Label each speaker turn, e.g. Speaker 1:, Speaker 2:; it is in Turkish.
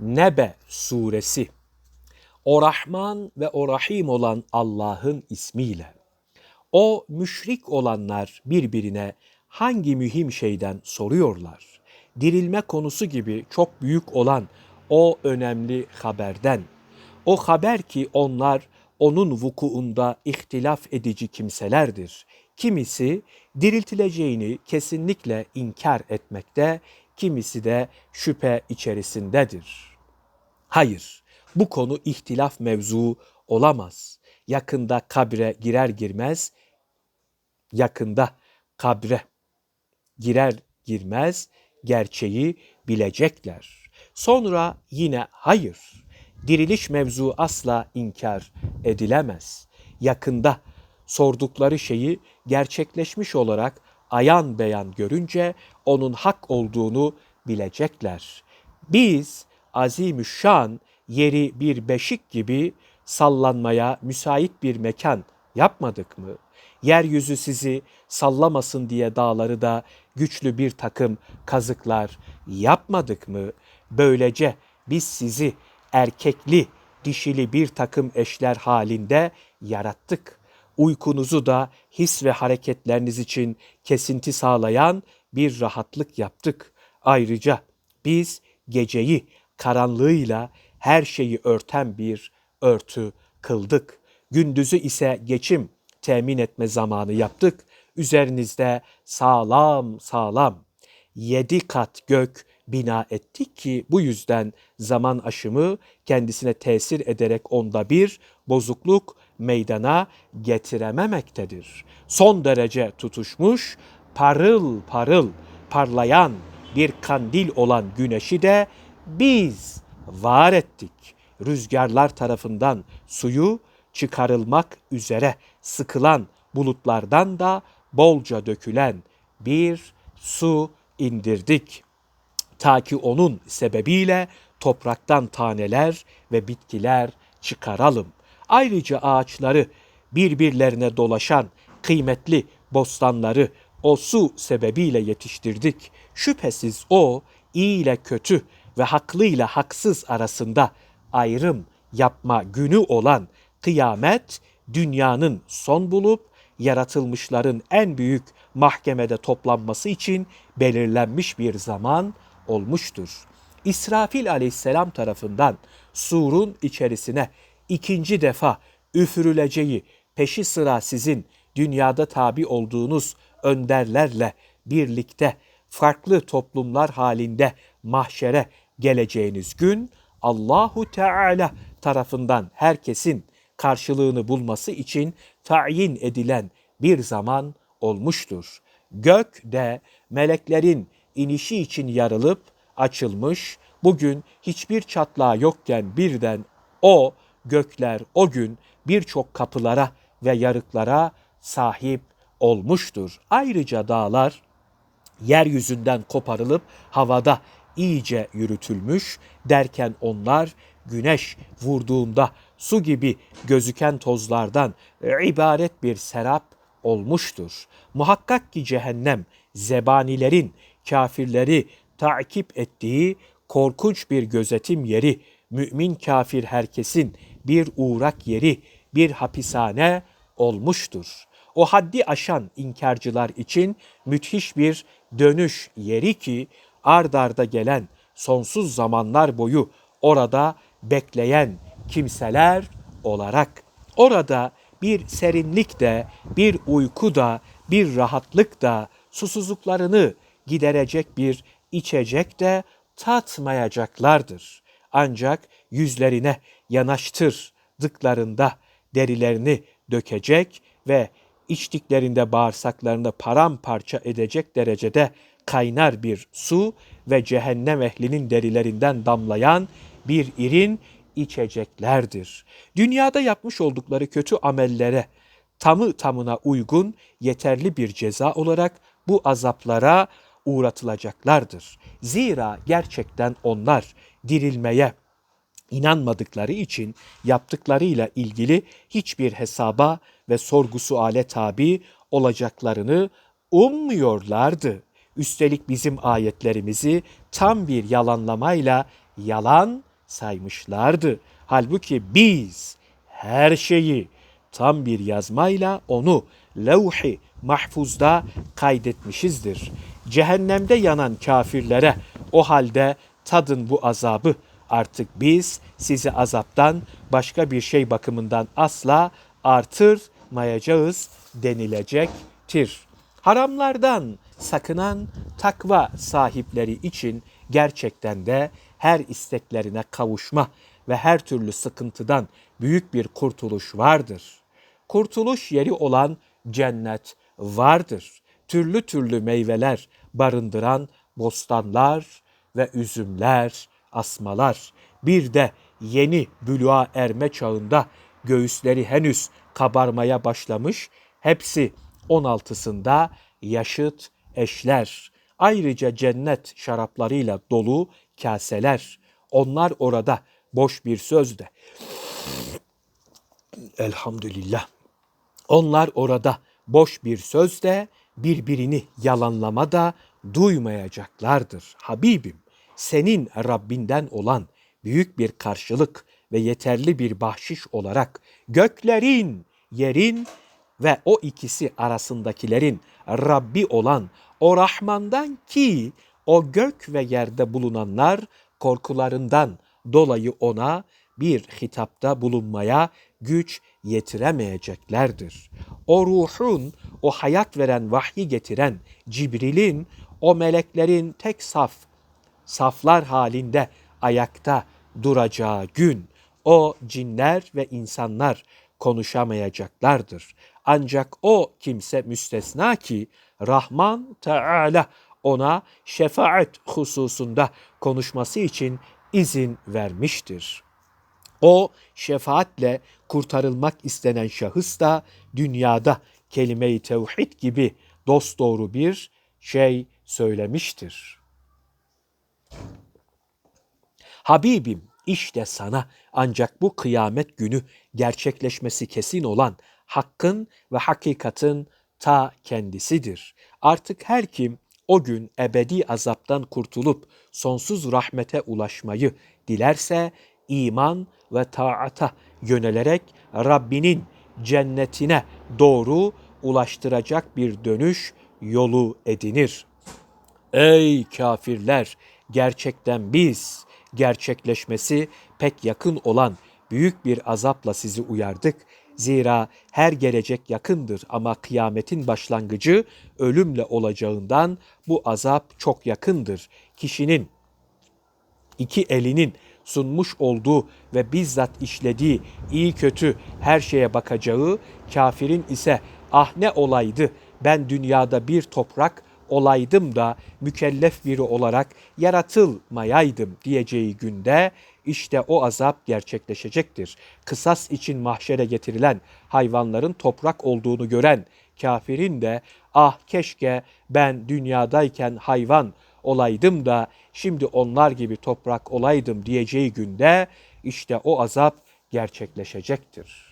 Speaker 1: Nebe suresi O Rahman ve o Rahim olan Allah'ın ismiyle. O müşrik olanlar birbirine hangi mühim şeyden soruyorlar? Dirilme konusu gibi çok büyük olan o önemli haberden. O haber ki onlar onun vukuunda ihtilaf edici kimselerdir. Kimisi diriltileceğini kesinlikle inkar etmekte, kimisi de şüphe içerisindedir. Hayır, bu konu ihtilaf mevzu olamaz. Yakında kabre girer girmez, yakında kabre girer girmez gerçeği bilecekler. Sonra yine hayır, diriliş mevzu asla inkar edilemez. Yakında sordukları şeyi gerçekleşmiş olarak ayan beyan görünce onun hak olduğunu bilecekler. Biz azimüşşan yeri bir beşik gibi sallanmaya müsait bir mekan yapmadık mı? Yeryüzü sizi sallamasın diye dağları da güçlü bir takım kazıklar yapmadık mı? Böylece biz sizi erkekli, dişili bir takım eşler halinde yarattık. Uykunuzu da his ve hareketleriniz için kesinti sağlayan bir rahatlık yaptık. Ayrıca biz geceyi karanlığıyla her şeyi örten bir örtü kıldık. Gündüzü ise geçim temin etme zamanı yaptık. Üzerinizde sağlam sağlam yedi kat gök bina ettik ki bu yüzden zaman aşımı kendisine tesir ederek onda bir bozukluk meydana getirememektedir. Son derece tutuşmuş, parıl parıl parlayan bir kandil olan güneşi de biz var ettik. Rüzgarlar tarafından suyu çıkarılmak üzere sıkılan bulutlardan da bolca dökülen bir su indirdik. Ta ki onun sebebiyle topraktan taneler ve bitkiler çıkaralım. Ayrıca ağaçları birbirlerine dolaşan kıymetli bostanları o su sebebiyle yetiştirdik. Şüphesiz o iyi ile kötü ve haklı ile haksız arasında ayrım yapma günü olan kıyamet dünyanın son bulup yaratılmışların en büyük mahkemede toplanması için belirlenmiş bir zaman olmuştur. İsrafil aleyhisselam tarafından surun içerisine ikinci defa üfürüleceği peşi sıra sizin dünyada tabi olduğunuz önderlerle birlikte farklı toplumlar halinde mahşere geleceğiniz gün Allahu Teala tarafından herkesin karşılığını bulması için tayin edilen bir zaman olmuştur. Gök de meleklerin inişi için yarılıp açılmış, bugün hiçbir çatlağı yokken birden o gökler o gün birçok kapılara ve yarıklara sahip olmuştur. Ayrıca dağlar yeryüzünden koparılıp havada iyice yürütülmüş derken onlar güneş vurduğunda su gibi gözüken tozlardan ibaret bir serap olmuştur. Muhakkak ki cehennem zebanilerin, kafirleri takip ettiği korkunç bir gözetim yeri, mümin kafir herkesin bir uğrak yeri, bir hapishane olmuştur. O haddi aşan inkarcılar için müthiş bir dönüş yeri ki ard arda gelen sonsuz zamanlar boyu orada bekleyen kimseler olarak orada bir serinlik de, bir uyku da, bir rahatlık da, susuzluklarını giderecek bir içecek de tatmayacaklardır. Ancak yüzlerine yanaştırdıklarında derilerini dökecek ve içtiklerinde bağırsaklarını paramparça edecek derecede kaynar bir su ve cehennem ehlinin derilerinden damlayan bir irin içeceklerdir. Dünyada yapmış oldukları kötü amellere tamı tamına uygun yeterli bir ceza olarak bu azaplara uğratılacaklardır. Zira gerçekten onlar dirilmeye inanmadıkları için yaptıklarıyla ilgili hiçbir hesaba ve sorgu suale tabi olacaklarını ummuyorlardı. Üstelik bizim ayetlerimizi tam bir yalanlamayla yalan saymışlardı. Halbuki biz her şeyi tam bir yazmayla onu levh-i mahfuzda kaydetmişizdir. Cehennemde yanan kafirlere o halde tadın bu azabı. Artık biz sizi azaptan başka bir şey bakımından asla artırmayacağız denilecektir. Haramlardan sakınan takva sahipleri için gerçekten de her isteklerine kavuşma ve her türlü sıkıntıdan büyük bir kurtuluş vardır. Kurtuluş yeri olan cennet vardır. Türlü türlü meyveler barındıran bostanlar ve üzümler, asmalar. Bir de yeni bülüğa erme çağında göğüsleri henüz kabarmaya başlamış, hepsi 16'sında yaşıt eşler. Ayrıca cennet şaraplarıyla dolu kaseler. Onlar orada boş bir sözde. Elhamdülillah. Onlar orada boş bir sözde birbirini yalanlama da duymayacaklardır. Habibim, senin Rabbinden olan büyük bir karşılık ve yeterli bir bahşiş olarak göklerin, yerin ve o ikisi arasındakilerin Rabbi olan o Rahman'dan ki o gök ve yerde bulunanlar korkularından dolayı ona bir hitapta bulunmaya güç yetiremeyeceklerdir. O ruhun, o hayat veren vahyi getiren Cibril'in, o meleklerin tek saf, saflar halinde ayakta duracağı gün, o cinler ve insanlar konuşamayacaklardır. Ancak o kimse müstesna ki Rahman Teala ona şefaat hususunda konuşması için izin vermiştir. O şefaatle kurtarılmak istenen şahıs da dünyada kelime-i tevhid gibi dosdoğru bir şey söylemiştir. Habibim işte sana ancak bu kıyamet günü gerçekleşmesi kesin olan hakkın ve hakikatin ta kendisidir. Artık her kim o gün ebedi azaptan kurtulup sonsuz rahmete ulaşmayı dilerse iman ve taata yönelerek Rabbinin cennetine doğru ulaştıracak bir dönüş yolu edinir. Ey kafirler! Gerçekten biz gerçekleşmesi pek yakın olan büyük bir azapla sizi uyardık. Zira her gelecek yakındır ama kıyametin başlangıcı ölümle olacağından bu azap çok yakındır. Kişinin iki elinin sunmuş olduğu ve bizzat işlediği iyi kötü her şeye bakacağı, kafirin ise ah ne olaydı ben dünyada bir toprak olaydım da mükellef biri olarak yaratılmayaydım diyeceği günde işte o azap gerçekleşecektir. Kısas için mahşere getirilen hayvanların toprak olduğunu gören kafirin de ah keşke ben dünyadayken hayvan olaydım da şimdi onlar gibi toprak olaydım diyeceği günde işte o azap gerçekleşecektir.